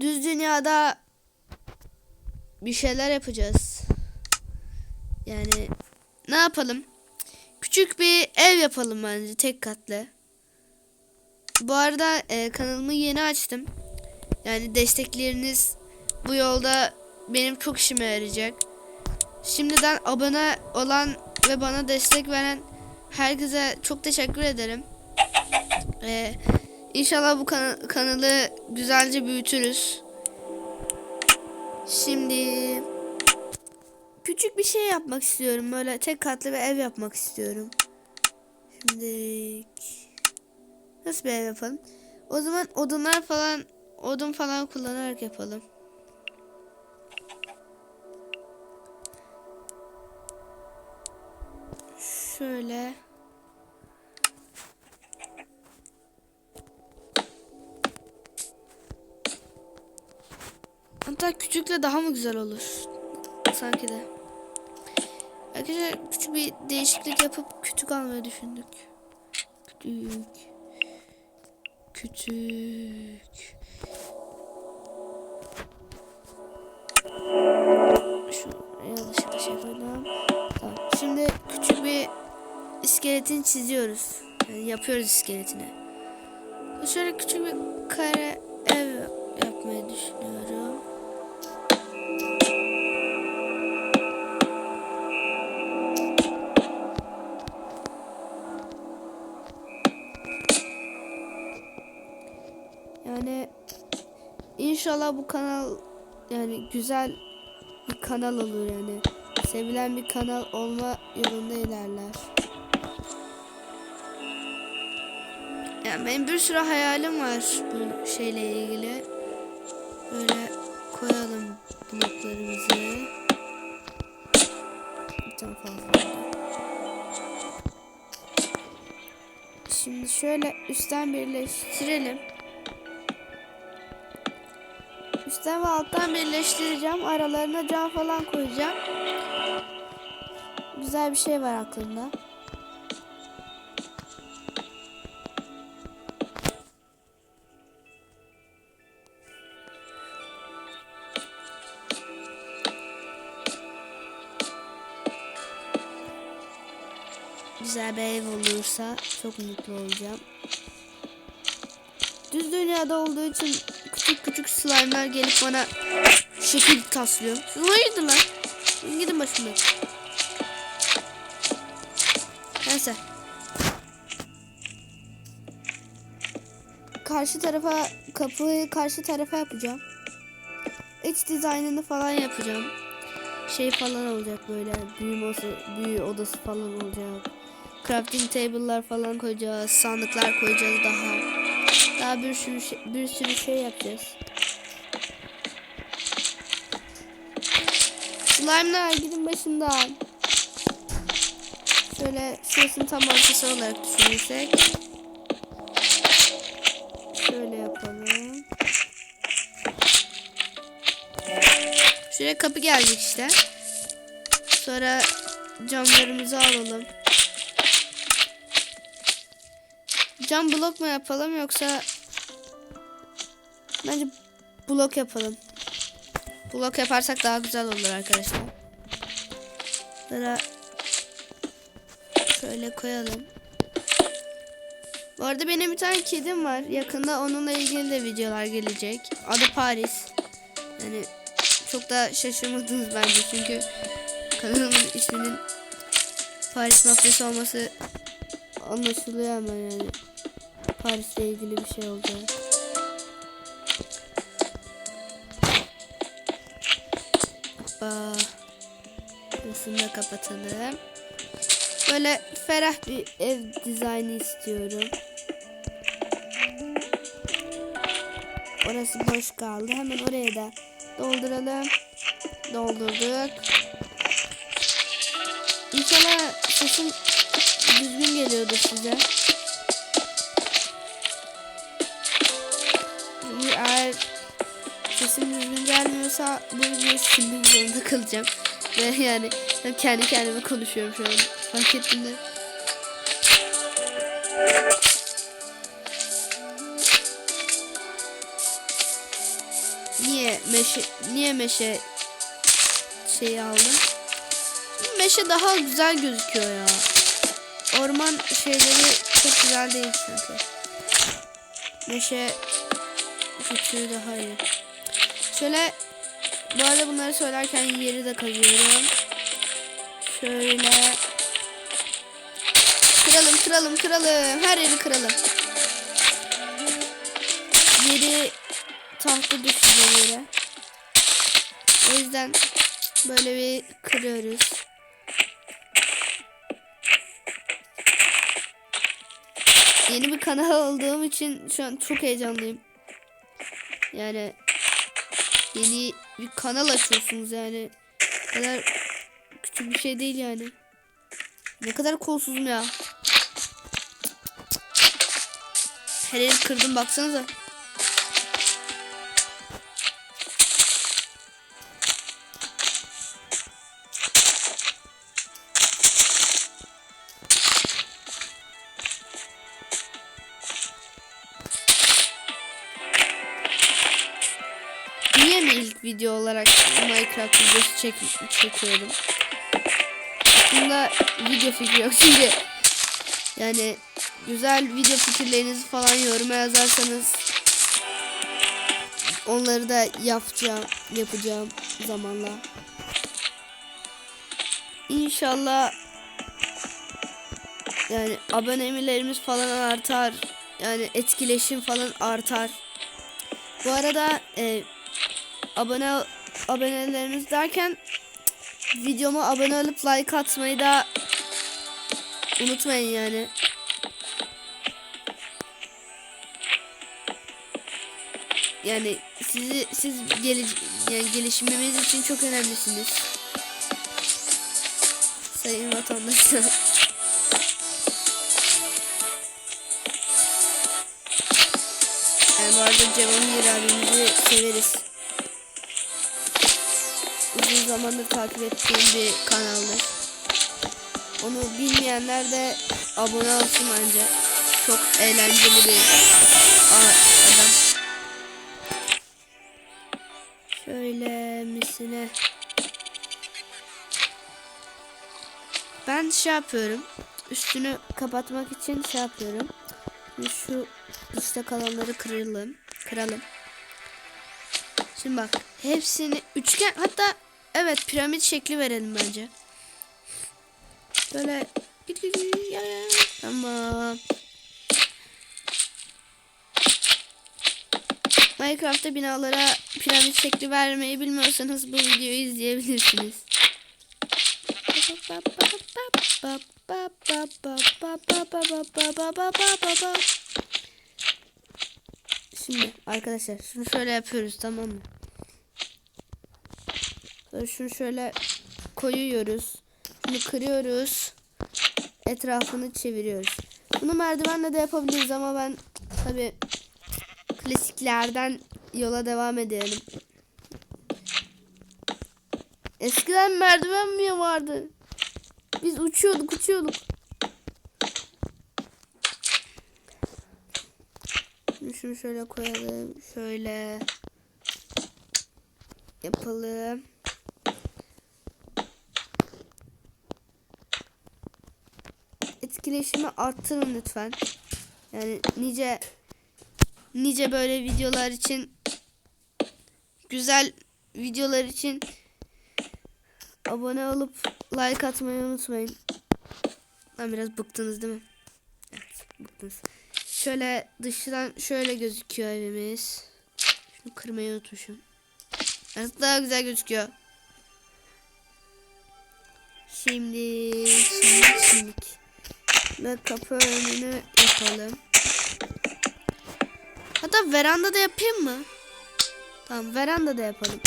düz dünyada bir şeyler yapacağız. Yani ne yapalım? Küçük bir ev yapalım bence tek katlı. Bu arada e, kanalımı yeni açtım. Yani destekleriniz bu yolda benim çok işime yarayacak. Şimdiden abone olan ve bana destek veren herkese çok teşekkür ederim. Ee, inşallah bu kana- kanalı güzelce büyütürüz. Şimdi küçük bir şey yapmak istiyorum. Böyle tek katlı bir ev yapmak istiyorum. Şimdi nasıl bir ev yapalım? O zaman odunlar falan odun falan kullanarak yapalım. Şöyle. Hatta küçükle daha mı güzel olur? Sanki de. Arkadaşlar küçük bir değişiklik yapıp küçük almayı düşündük. Küçük. Küçük. Şu yanlışlıkla şey koydum. Tamam. Şimdi küçük bir iskeletini çiziyoruz. Yani yapıyoruz iskeletini. Şöyle küçük bir kare ev yapmayı düşünüyorum. İnşallah bu kanal yani güzel bir kanal olur yani. Sevilen bir kanal olma yolunda ilerler. Yani benim bir sürü hayalim var bu şeyle ilgili. Böyle koyalım bloklarımızı. Bir tane fazla. Şimdi şöyle üstten birleştirelim. Üstten ve alttan birleştireceğim. Aralarına cam falan koyacağım. Güzel bir şey var aklımda. Güzel bir ev olursa çok mutlu olacağım. Düz dünyada olduğu için küçük küçük slime'lar gelip bana şekil taslıyor. Siz hayırdır lan? Gidin başımdan. Neyse. Karşı tarafa kapıyı karşı tarafa yapacağım. İç dizaynını falan yapacağım. Şey falan olacak böyle büyü odası, büyü odası falan olacak. Crafting table'lar falan koyacağız. Sandıklar koyacağız daha. Daha bir sürü şey, bir sürü şey yapacağız. Slime'lar gidin başından. Şöyle şurasını tam ortası olarak düşünürsek. Şöyle yapalım. Şuraya kapı gelecek işte. Sonra camlarımızı alalım. Cam blok mu yapalım yoksa bence blok yapalım. Blok yaparsak daha güzel olur arkadaşlar. Sonra şöyle koyalım. Bu arada benim bir tane kedim var. Yakında onunla ilgili de videolar gelecek. Adı Paris. Yani çok da şaşırmadınız bence çünkü kanalımın isminin Paris mafyası olması anlaşılıyor ama yani Paris'le ilgili bir şey olacak. Hoppa. Burasını da kapatalım. Böyle ferah bir ev dizaynı istiyorum. Orası boş kaldı. Hemen oraya da dolduralım. Doldurduk. İnşallah sesim düzgün geliyordur size. Eğer sesim düzgün gelmiyorsa bu videoyu silmek zorunda kalacağım. Ve yani kendi kendime konuşuyorum şu an. Fark ettim de. Niye meşe niye meşe şeyi aldım? Meşe daha güzel gözüküyor ya. Orman şeyleri çok güzel değil çünkü. Meşe küçüğü daha iyi. Şöyle bu arada bunları söylerken yeri de kazıyorum. Şöyle kıralım kıralım kıralım her yeri kıralım. Yeri tahta düşüyor yere. O yüzden böyle bir kırıyoruz. Yeni bir kanal olduğum için şu an çok heyecanlıyım. Yani yeni bir kanal açıyorsunuz yani. O kadar küçük bir şey değil yani. Ne kadar kolsuzum ya. Her yeri kırdım baksanıza. Video olarak Minecraft videosu çek çekiyordum? Aslında video fikri yok çünkü yani güzel video fikirlerinizi falan yoruma yazarsanız onları da yapacağım yapacağım zamanla. İnşallah yani abonelerimiz falan artar. Yani etkileşim falan artar. Bu arada e, abone abonelerimiz derken videoma abone olup like atmayı da unutmayın yani. Yani sizi siz gele, yani gelişimimiz için çok önemlisiniz. Sayın vatandaşlar. Yani bu arada Cevahir abimizi severiz. Zamandır takip ettiğim bir kanaldır. Onu bilmeyenler de abone olsun bence. Çok eğlenceli bir adam. Şöyle misine. Ben şey yapıyorum. Üstünü kapatmak için şey yapıyorum. Şu üstte kalanları kıralım. Kıralım. Şimdi bak hepsini üçgen hatta evet piramit şekli verelim bence. Böyle git. Tamam. Minecraft'ta binalara piramit şekli vermeyi bilmiyorsanız bu videoyu izleyebilirsiniz. Şimdi arkadaşlar şunu şöyle yapıyoruz tamam mı? Sonra şunu şöyle koyuyoruz. Şunu kırıyoruz. Etrafını çeviriyoruz. Bunu merdivenle de yapabiliriz ama ben tabi klasiklerden yola devam edelim. Eskiden merdiven mi vardı? Biz uçuyorduk uçuyorduk. Şunu şöyle koyalım. Şöyle yapalım. Etkileşimi arttırın lütfen. Yani nice nice böyle videolar için güzel videolar için abone olup like atmayı unutmayın. Ben biraz bıktınız değil mi? Evet bıktınız. Şöyle dıştan şöyle gözüküyor evimiz. Şunu kırmayı unutmuşum. Artık daha güzel gözüküyor. Şimdi şimdi şimdi ve kapı önünü yapalım. Hatta veranda da yapayım mı? Tamam veranda da yapalım.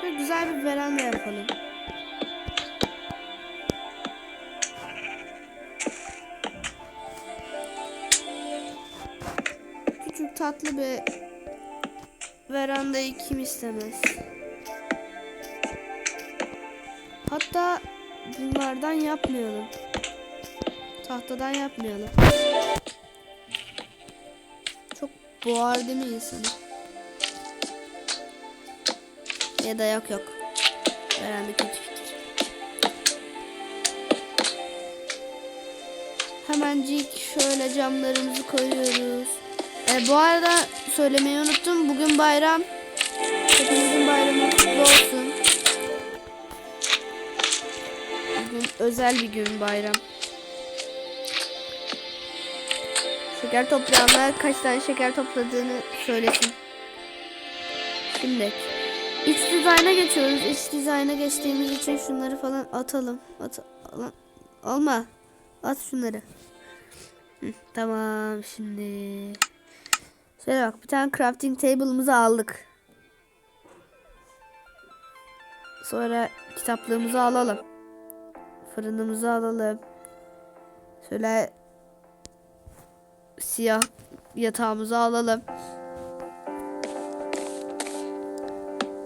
Şöyle güzel bir veranda yapalım. Küçük tatlı bir verandayı kim istemez? Hatta bunlardan yapmayalım. Tahtadan yapmayalım. Çok boğar değil mi insanı? Ya da yok yok. Herhalde kötü fikir. Hemencik şöyle camlarımızı koyuyoruz. E, bu arada söylemeyi unuttum. Bugün bayram. Hepinizin bayramı kutlu olsun. Bugün özel bir gün bayram. Şeker toplayanlar kaç tane şeker topladığını söylesin. Şimdi iç dizayna geçiyoruz. İç dizayna geçtiğimiz için şunları falan atalım. At al- alma. At şunları. Hı, tamam şimdi. Şöyle bak bir tane crafting table'ımızı aldık. Sonra kitaplığımızı alalım. Fırınımızı alalım. Şöyle siyah yatağımızı alalım.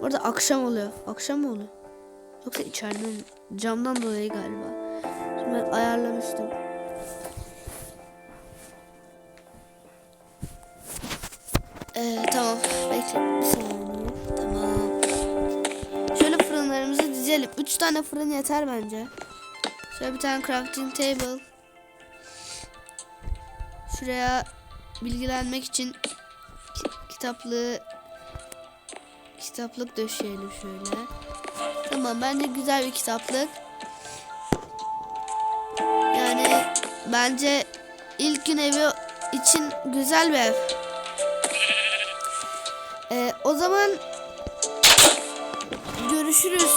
Orada akşam oluyor. Akşam mı oluyor? Yoksa içeriden camdan dolayı galiba. Şimdi ben ayarlamıştım. Ee, tamam. Bekle bir saniye. Tamam. Şöyle fırınlarımızı dizelim. Üç tane fırın yeter bence. Şöyle bir tane crafting table. Şuraya bilgilenmek için ki- kitaplığı kitaplık döşeyelim şöyle. Tamam bence güzel bir kitaplık. Yani bence ilk gün evi için güzel bir ev. Ee, o zaman görüşürüz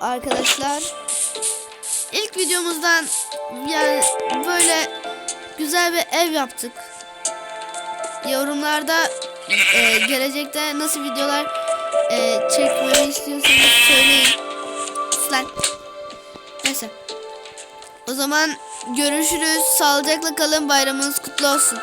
arkadaşlar. İlk videomuzdan yani böyle güzel bir ev yaptık. Yorumlarda e, gelecekte nasıl videolar e, çekmemi istiyorsanız söyleyin. Lan. Neyse. O zaman görüşürüz. Sağlıcakla kalın. Bayramınız kutlu olsun.